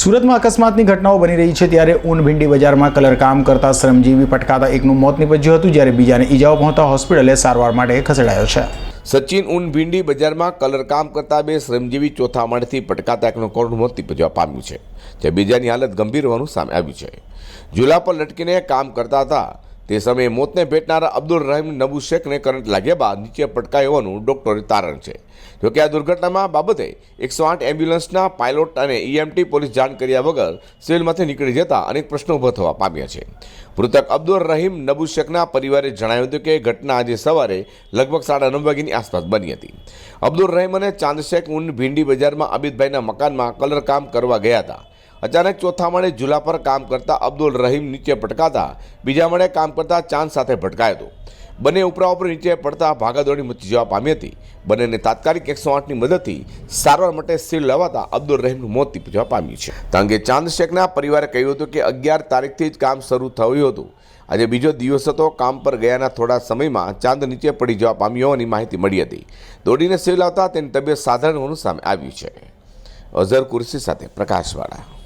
સુરતમાં અકસ્માતની ઘટનાઓ બની રહી છે ત્યારે ઊન ભીંડી બજારમાં કલરકામ કરતા શ્રમજીવી પટકાતા એકનું મોત નીપજ્યું હતું, જ્યારે બીજાને ઈજાઓ પહોંચતા હોસ્પિટલે સારવાર માટે ખસેડાયો છે. સચિન ઉન ભીંડી બજારમાં કલરકામ કરતા બે શ્રમજીવી ચોથા માળથી પટકાતા એકનું કરોડ મોત નીપજવા પામ્યું છે, જે બીજાની હાલત ગંભીર હોવાનું સામે આવ્યું છે. ઝૂલા પર લટકીને કામ કરતા હતા તે સમયે મોતને ભેટનારા અબ્દુલ રહીમ નબુ શેખને કરંટ લાગ્યા બાદ નીચે પટકાય હોવાનું ડોક્ટરે તારણ છે. જોકે આ દુર્ઘટનામાં બાબતે એકસો આઠ એમ્બ્યુલન્સના પાયલોટ અને ઈએમટી પોલીસ જાણ કર્યા વગર સિવિલમાંથી નીકળી જતા અનેક પ્રશ્નો ઊભા થવા પામ્યા છે. મૃતક અબ્દુલ રહીમ નબુ શેખના પરિવારે જણાવ્યું હતું કે ઘટના આજે સવારે લગભગ સાડા નવ વાગ્યાની આસપાસ બની હતી. અબ્દુલ રહીમ અને ચાંદ શેખ ઉન ભીંડી બજારમાં અબિતભાઈના મકાનમાં કલર કામ કરવા ગયા હતા. અચાનક ચોથા માળે ઝૂલા પર કામ કરતા અબ્દુલ રહીમ નીચે ભટકાતા બીજા માળે કામ કરતા ચાંદ સાથે ભટકાયો હતો. બંને ઉપરા ઉપર નીચે પડતા ભાગાદોડી મચી જવા પામી હતી. બંનેને તાત્કાલિક એકસો આઠની મદદથી સારવાર માટે સિવિલ લવાતા અબ્દુલ રહીમનું મોત નીપજવા પામ્યું છે. તો અંગે ચાંદ શેખના પરિવારે કહ્યું હતું કે અગિયાર તારીખથી જ કામ શરૂ થયું હતું. આજે બીજો દિવસ હતો, કામ પર ગયાના થોડા સમયમાં ચાંદ નીચે પડી જવા પામ્યો હોવાની માહિતી મળી હતી. દોડીને સિવિલ લાવતા તેની તબિયત સાધારણ હોવાનું સામે આવ્યું છે. અઝર કુરશી સાથે પ્રકાશવાળા.